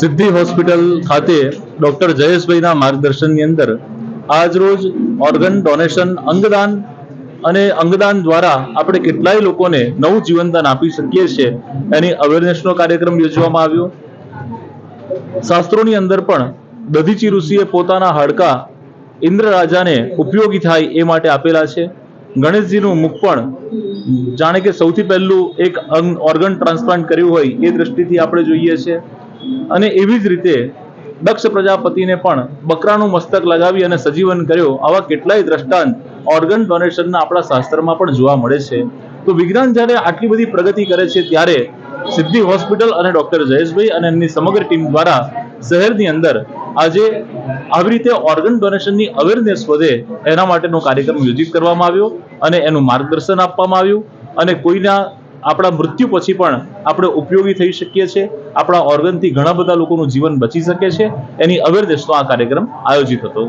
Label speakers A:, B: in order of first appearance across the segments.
A: સિદ્ધિ હોસ્પિટલ ખાતે ડોક્ટર જયેશભાઈના માર્ગદર્શનની અંદર આજરોજ ઓર્ગન ડોનેશન, અંગદાન અને અંગદાન દ્વારા આપણે કેટલાય લોકોને નવું જીવનદાન આપી શકીએ છીએ. એની અવેરનેસનો કાર્યક્રમ યોજવામાં આવ્યો. શાસ્ત્રોની અંદર પણ દધીચી ઋષિએ પોતાના હાડકા ઇન્દ્ર રાજાને ઉપયોગી થાય એ માટે આપેલા છે. ગણેશજીનું મુખ પણ જાણે કે સૌથી પહેલું એક અંગ ઓર્ગન ટ્રાન્સપ્લાન્ટ કર્યું હોય એ દ્રષ્ટિથી આપણે જોઈએ છે. અને એવી જ રીતે દક્ષ પ્રજાપતિને પણ બકરાનું મસ્તક લગાવી અને સજીવન કર્યો આવા કેટલાય દ્રષ્ટાંત ઓર્ગન ડોનેશનના આપણા શાસ્ત્રમાં પણ જોવા મળે છે. તો વિજ્ઞાન જ્યારે આટલી બધી પ્રગતિ કરે છે ત્યારે સિદ્ધિ હોસ્પિટલ અને ડોક્ટર જયેશભાઈ અને એમની સમગ્ર ટીમ દ્વારા શહેરની અંદર આજે આવી રીતે ઓર્ગન ડોનેશનની અવેરનેસ વધે એના માટેનો કાર્યક્રમ યોજિત કરવામાં આવ્યો. અને એનું માર્ગદર્શન આપવામાં આવ્યું અને કોઈના આપણા મૃત્યુ પછી પણ આપણે ઉપયોગી થઈ શકીએ છીએ. આપણા ઓર્ગનથી ઘણા બધા લોકોનું જીવન બચી શકે છે. એની અવેરનેસનો આ કાર્યક્રમ આયોજિત હતો.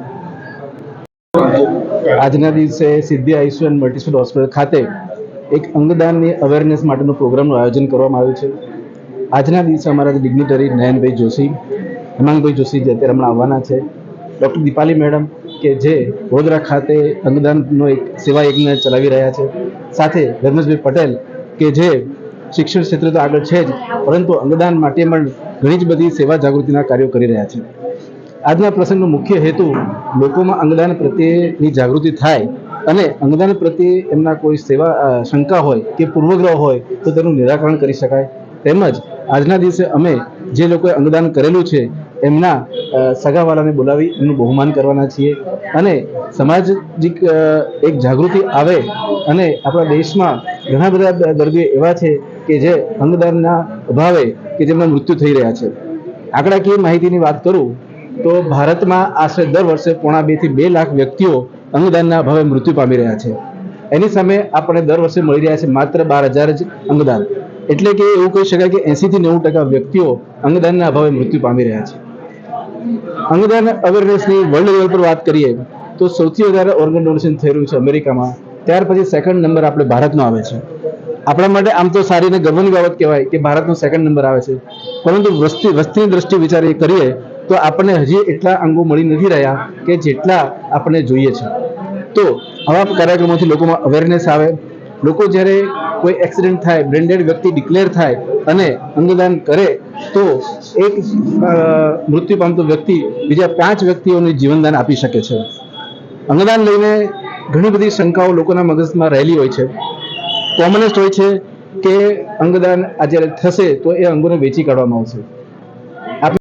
B: આજના દિવસે સિદ્ધિ આયુષ્યન મલ્ટીસ્પેલ હોસ્પિટલ ખાતે એક અંગદાનની અવેરનેસ માટેનો પ્રોગ્રામનું આયોજન કરવામાં આવ્યું છે. આજના દિવસે અમારા ડિગ્નિટરી નયનભાઈ જોશી, હેમાંગભાઈ જોશી જે અત્યારે હમણાં આવવાના છે ડૉક્ટર દીપાલી મેડમ કે જે વડોદરા ખાતે અંગદાનનો એક સેવા યજ્ઞ ચલાવી રહ્યા છે. સાથે ધર્મેશભાઈ પટેલ કે જે શિક્ષણ ક્ષેત્રે તો આગળ છે જ, પરંતુ અંગદાન માટે પણ ઘણી જ બધી સેવા જાગૃતિના કાર્યો કરી રહ્યા છે. આજના પ્રસંગનો મુખ્ય હેતુ લોકોમાં અંગદાન પ્રત્યેની જાગૃતિ થાય અને અંગદાન પ્રત્યે એમના કોઈ સેવા શંકા હોય કે પૂર્વગ્રહ હોય તો તેનું નિરાકરણ કરી શકાય. તેમજ આજના દિવસે અમે જે લોકોએ અંગદાન કરેલું છે એમના સગાવાળાને બોલાવી એમનું બહુમાન કરવાના છીએ. અને સામાજિક એક જાગૃતિ આવે અને આપણા દેશમાં ઘણા બધા દર્દીઓ એવા છે કે જે અંગદાનના અભાવે કે જેમના મૃત્યુ થઈ રહ્યા છે. આંકડાકીય માહિતીની વાત કરું તો ભારતમાં આશરે દર વર્ષે પોણા બેથી બે લાખ વ્યક્તિઓ અંગદાનના અભાવે મૃત્યુ પામી રહ્યા છે. એની સામે આપણે દર વર્ષે મળી રહ્યા છે માત્ર બાર હજાર જ અંગદાન. એટલે કે એવું કહી શકાય કે એંસીથી નેવું ટકા વ્યક્તિઓ અંગદાનના અભાવે મૃત્યુ પામી રહ્યા છે. અંગદાન અવેરનેસની વર્લ્ડ લેવલ પર વાત કરીએ, તો સૌથી વધારે ઓર્ગન ડોનેશન થઈ છે અમેરિકામાં. ત્યાર પછી સેકન્ડ નંબર આપણે ભારતનો આવે છે. આપણા માટે આમ તો સારી ને ગર્વની બાબત કહેવાય કે ભારતનો સેકન્ડ નંબર આવે છે. પરંતુ વસ્તી, વસ્તીની દ્રષ્ટિ વિચારી કરીએ, તો આપણને હજી એટલા અંગો મળી નથી રહ્યા કે જેટલા આપણને જોઈએ છે. તો આવા કાર્યક્રમોથી લોકોમાં અવેરનેસ આવે. લોકો જ્યારે કોઈ એક્સિડન્ટ થાય બ્રેન્ડેડ વ્યક્તિ ડિક્લેર થાય અને અંગદાન કરે તો એક મૃત્યુ પામતો વ્યક્તિ બીજા પાંચ વ્યક્તિઓને જીવનદાન આપી શકે છે. અંગદાન લઈને ઘણી બધી શંકાઓ લોકોના મગજમાં રહેલી હોય છે. કોમનેસ્ટ હોય છે કે અંગદાન આ જ્યારે થશે તો એ અંગોને વેચી કાઢવામાં આવશે.